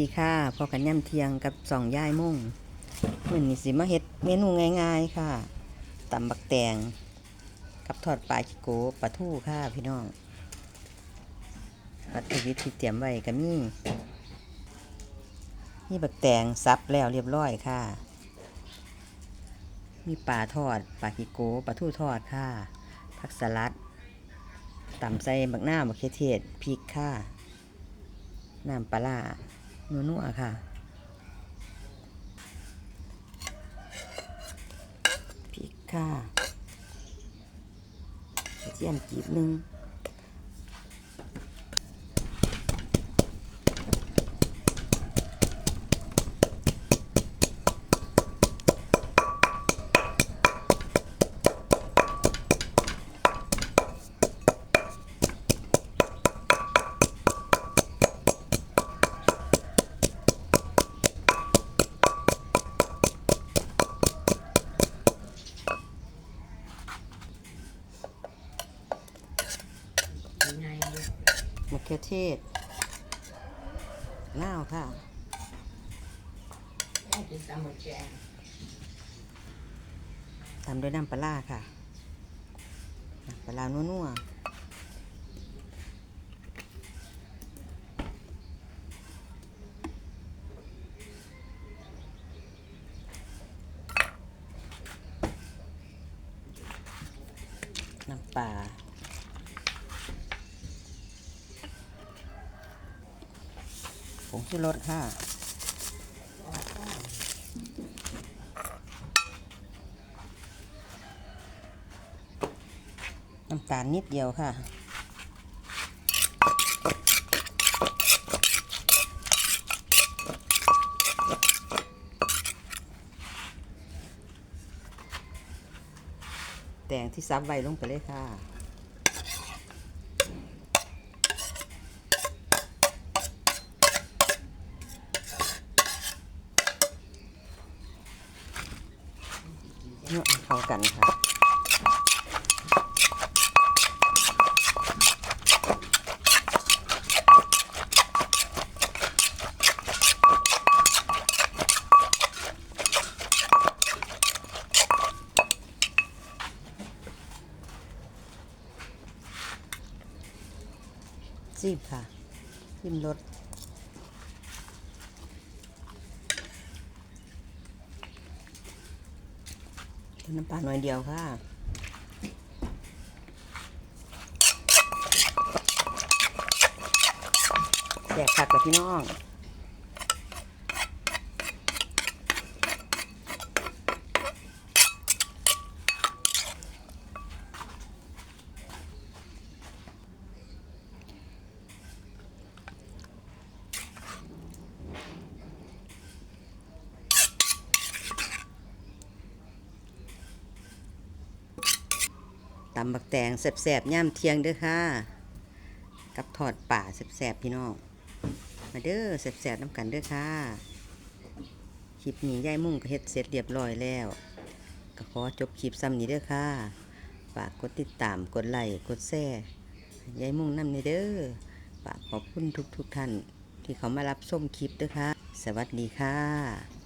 ดีค่ะพอกันย่ำเทียงกับสองย่ายมุ่งเหมือนนี้สิมาเฮ็ดเมนูง่าย ๆ ค่ะตำบักแตงกับทอดปลาชิโกปลาทูค่ะพี่น้องวัตถุดิบที่เตรียมไว้ก็มีนี่บักแตงซับแล้วเรียบร้อยค่ะ มีปลาทอดปลาชิโกปลาทูทอดค่ะผักสลัดตำใส่บักหน้าบักเขือเทศพริกค่ะน้ำปลาร้า นัวๆค่ะพริกค่ะกระเทียมกีบหนึ่ง มะเขือเทศน้าวค่ะตามด้วยน้ำปลาค่ะน้ำปลาร้านัวๆน้ำปลา ผงชูรสค่ะน้ำตาลนิดเดียวค่ะ แตงที่ซับไว้ลงไปเลยค่ะ เข้ากันค่ะซีบค่ะซิมรส น้ำปลาหน่อยเดียวค่ะแจกผักกับพี่น้อง ตำบักแตงแสบๆย่ามเทียงเด้อค่ะ กับทอดป่าแสบๆพี่น้อง มาเด้อแสบๆน้ำกันเด้อค่ะคลิปนี้ย่ายมุ่งก็เฮ็ดเสร็จเรียบร้อยแล้ว ก็ขอจบคลิปซ้ำนี้เด้อค่ะ ฝากกดติดตามกดไลค์กดแชร์ยายมุ่งนำในเด้อ ฝากขอบคุณทุกๆทท่านที่เขามารับชมคลิปเด้อค่ะ สวัสดีค่ะ